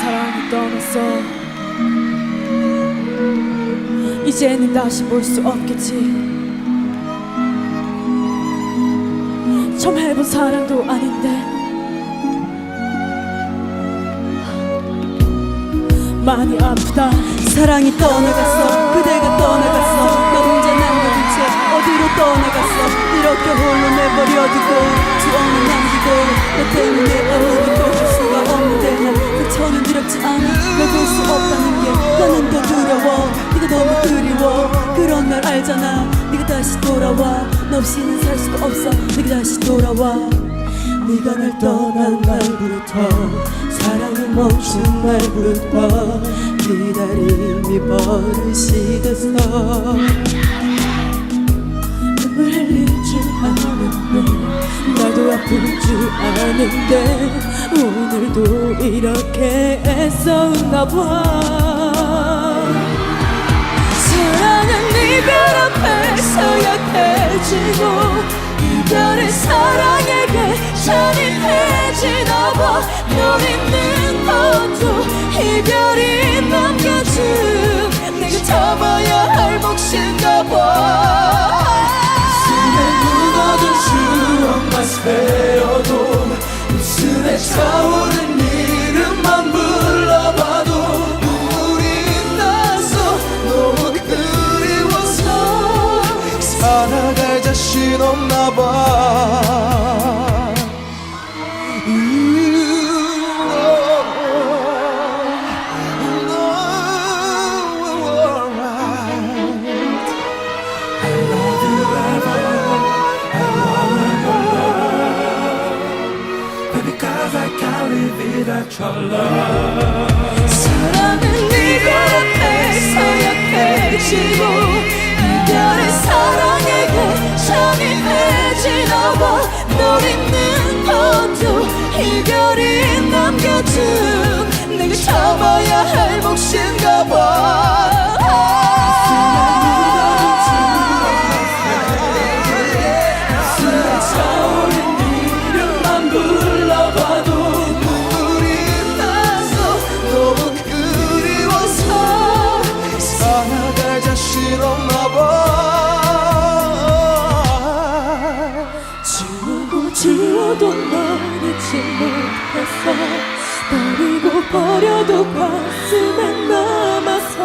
사랑이 떠났어 이제는 다시 볼 수 없겠지. 처음 해본 사랑도 아닌데 많이 아프다. 사랑이 떠나갔어. 그대가 떠나갔어 떠나갔어 이렇게 홀로 내버려두고 추억만 남기고 너 때문에 아무도 볼 수가 없는데 난 그처는 두렵지 않아. 널볼수 없다는 게 나는 더 두려워. 네가 너무 그리워. 그런 날 알잖아. 네가 다시 돌아와. 너 없이는 살 수가 없어. 네가 다시 돌아와. 네가 날 떠난 날부터 사랑이 멈춘 날부터 기다림이 버릇이 됐어 흘릴 줄 아는데 나도 아플 줄 아는데 오늘도 이렇게 애써운가 봐. 사랑은 이별 앞에 서 약해지고 이별은 사랑에게 잔인해지나 봐. 노리 차오른 이름만 불러봐도 눈물이 나서 너무 그리워서. 살아갈 자신 없나 봐 사랑은 이별 앞에 서 약해지고 지워도 널 잊지 못했어 버리고 버려도 가슴에 남아서